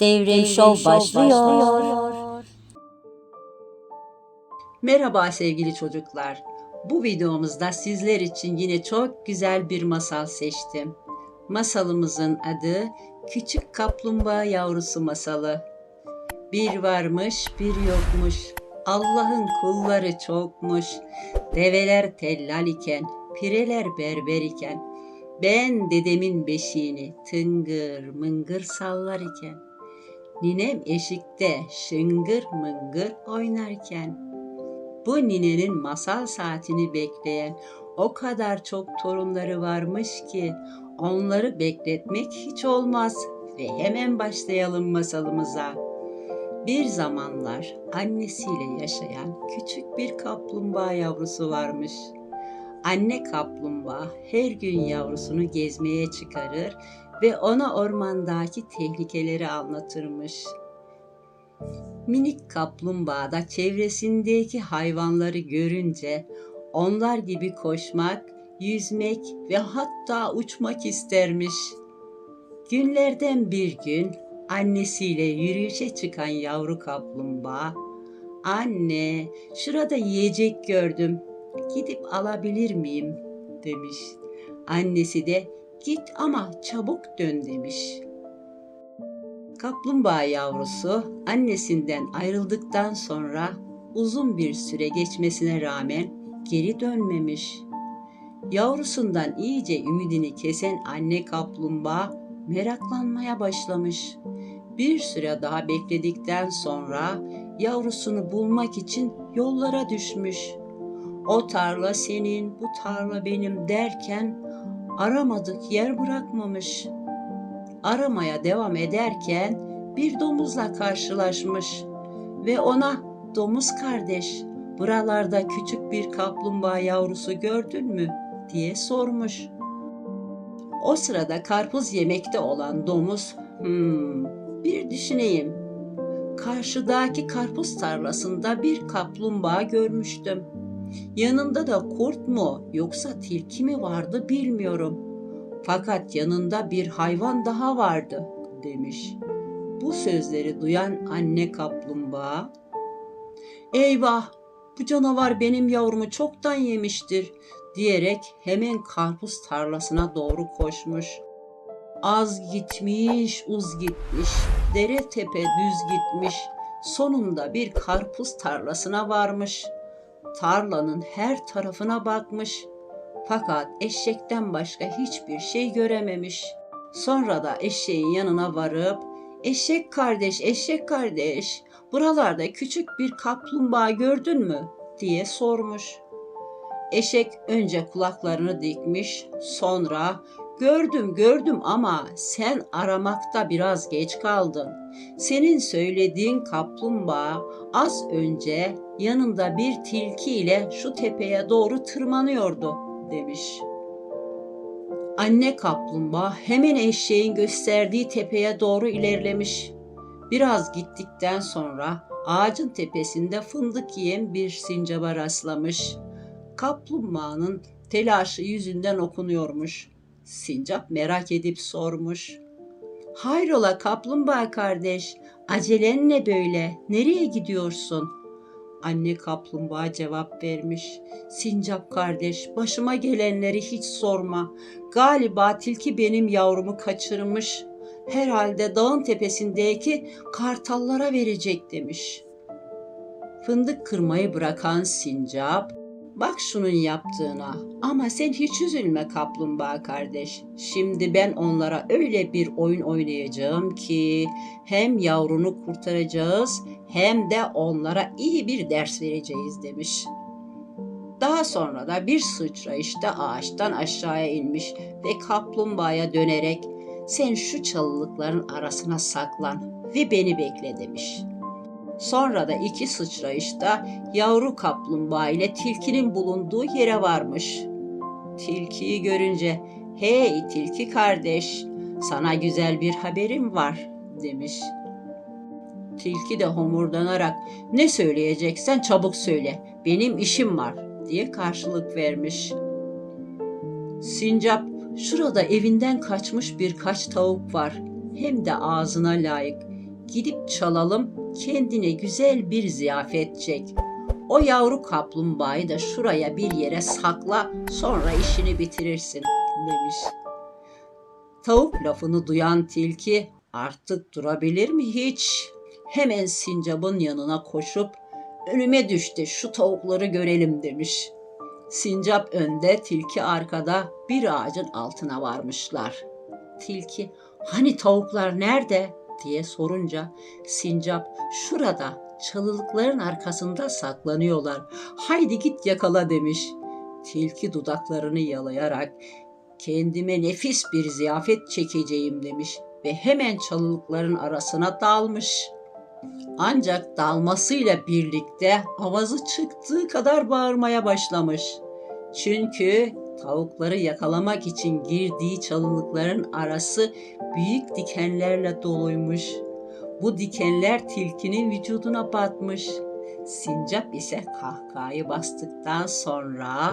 Devrim Show başlıyor. Merhaba sevgili çocuklar. Bu videomuzda sizler için yine çok güzel bir masal seçtim. Masalımızın adı Küçük Kaplumbağa Yavrusu Masalı. Bir varmış, bir yokmuş. Allah'ın kulları çokmuş. Develer tellal iken, pireler berber iken, ben dedemin beşiğini tıngır mıngır sallar iken, ninem eşikte şıngır mıngır oynarken, bu ninenin masal saatini bekleyen o kadar çok torunları varmış ki onları bekletmek hiç olmaz ve hemen başlayalım masalımıza. Bir zamanlar annesiyle yaşayan küçük bir kaplumbağa yavrusu varmış. Anne kaplumbağa her gün yavrusunu gezmeye çıkarır ve ona ormandaki tehlikeleri anlatırmış. Minik kaplumbağa da çevresindeki hayvanları görünce onlar gibi koşmak, yüzmek ve hatta uçmak istermiş. Günlerden bir gün annesiyle yürüyüşe çıkan yavru kaplumbağa, "Anne, şurada yiyecek gördüm. Gidip alabilir miyim?" demiş. Annesi de, "Git ama çabuk dön." demiş. Kaplumbağa yavrusu annesinden ayrıldıktan sonra uzun bir süre geçmesine rağmen geri dönmemiş. Yavrusundan iyice ümidini kesen anne kaplumbağa meraklanmaya başlamış. Bir süre daha bekledikten sonra yavrusunu bulmak için yollara düşmüş. O tarla senin, bu tarla benim derken aramadık yer bırakmamış. Aramaya devam ederken bir domuzla karşılaşmış ve ona domuz kardeş buralarda küçük bir kaplumbağa yavrusu gördün mü diye sormuş. O sırada karpuz yemekte olan domuz, hmm, bir düşüneyim. Karşıdaki karpuz tarlasında bir kaplumbağa görmüştüm. Yanında da kurt mu yoksa tilki mi vardı bilmiyorum. Fakat yanında bir hayvan daha vardı demiş. Bu sözleri duyan anne kaplumbağa, Eyvah! Bu canavar benim yavrumu çoktan yemiştir diyerek hemen karpuz tarlasına doğru koşmuş. Az gitmiş, uz gitmiş, dere tepe düz gitmiş. Sonunda bir karpuz tarlasına varmış. Tarlanın her tarafına bakmış. Fakat eşekten başka hiçbir şey görememiş. Sonra da eşeğin yanına varıp, "Eşek kardeş, eşek kardeş, buralarda küçük bir kaplumbağa gördün mü?" diye sormuş. Eşek önce kulaklarını dikmiş, sonra "Gördüm, gördüm ama sen aramakta biraz geç kaldın. Senin söylediğin kaplumbağa az önce yanında bir tilki ile şu tepeye doğru tırmanıyordu." demiş. Anne kaplumbağa hemen eşeğin gösterdiği tepeye doğru ilerlemiş. Biraz gittikten sonra ağacın tepesinde fındık yiyen bir sincaba rastlamış. Kaplumbağanın telaşı yüzünden okunuyormuş. Sincap merak edip sormuş. Hayrola kaplumbağa kardeş, acelen ne böyle, nereye gidiyorsun? Anne kaplumbağa cevap vermiş. Sincap kardeş, başıma gelenleri hiç sorma. Galiba tilki benim yavrumu kaçırmış. Herhalde dağın tepesindeki kartallara verecek demiş. Fındık kırmayı bırakan sincap, bak şunun yaptığına ama sen hiç üzülme kaplumbağa kardeş. Şimdi ben onlara öyle bir oyun oynayacağım ki hem yavrunu kurtaracağız hem de onlara iyi bir ders vereceğiz demiş. Daha sonra da bir sıçrayışta ağaçtan aşağıya inmiş ve kaplumbağaya dönerek sen şu çalılıkların arasına saklan ve beni bekle demiş. Sonra da iki sıçrayışta yavru kaplumbağa ile tilkinin bulunduğu yere varmış. Tilkiyi görünce hey tilki kardeş sana güzel bir haberim var demiş. Tilki de homurdanarak ne söyleyeceksen çabuk söyle benim işim var diye karşılık vermiş. Sincap şurada evinden kaçmış birkaç tavuk var hem de ağzına layık. Gidip çalalım, kendine güzel bir ziyafet çek. O yavru kaplumbağayı da şuraya bir yere sakla, sonra işini bitirirsin demiş. Tavuk lafını duyan tilki artık durabilir mi hiç? Hemen sincapın yanına koşup önüme düştü şu tavukları görelim demiş. Sincap önde, tilki arkada bir ağacın altına varmışlar. Tilki hani tavuklar nerede diye sorunca sincap şurada çalılıkların arkasında saklanıyorlar. Haydi git yakala demiş. Tilki dudaklarını yalayarak kendime nefis bir ziyafet çekeceğim demiş ve hemen çalılıkların arasına dalmış. Ancak dalmasıyla birlikte avazı çıktığı kadar bağırmaya başlamış. Çünkü tavukları yakalamak için girdiği çalılıkların arası büyük dikenlerle doluymuş. Bu dikenler tilkinin vücuduna batmış. Sincap ise kahkahayı bastıktan sonra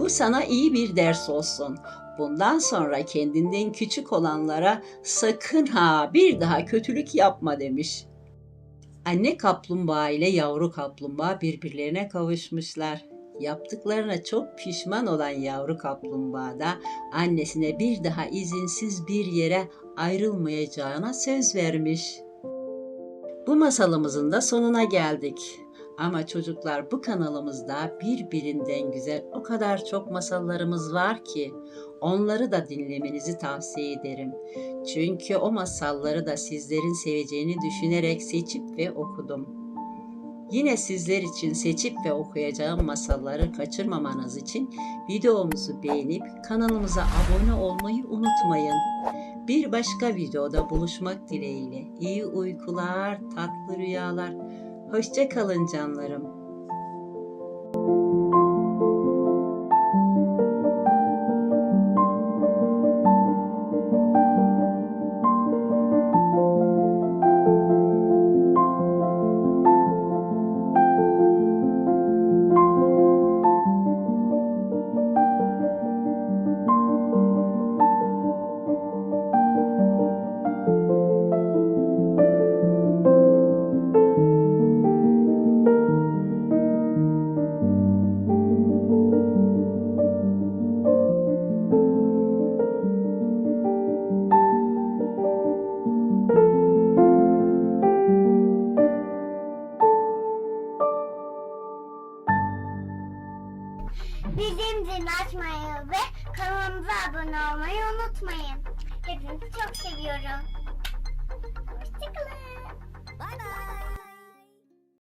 bu sana iyi bir ders olsun. Bundan sonra kendinden küçük olanlara sakın ha bir daha kötülük yapma demiş. Anne kaplumbağa ile yavru kaplumbağa birbirlerine kavuşmuşlar. Yaptıklarına çok pişman olan yavru kaplumbağa da annesine bir daha izinsiz bir yere ayrılmayacağına söz vermiş. Bu masalımızın da sonuna geldik. Ama çocuklar bu kanalımızda birbirinden güzel o kadar çok masallarımız var ki onları da dinlemenizi tavsiye ederim. Çünkü o masalları da sizlerin seveceğini düşünerek seçip ve okudum. Yine sizler için seçip ve okuyacağım masalları kaçırmamanız için videomuzu beğenip kanalımıza abone olmayı unutmayın. Bir başka videoda buluşmak dileğiyle. İyi uykular, tatlı rüyalar. Hoşça kalın canlarım. Bizim zil açmayı ve kanalımıza abone olmayı unutmayın. Hepinizi çok seviyorum. Hoşçakalın. Bay bay.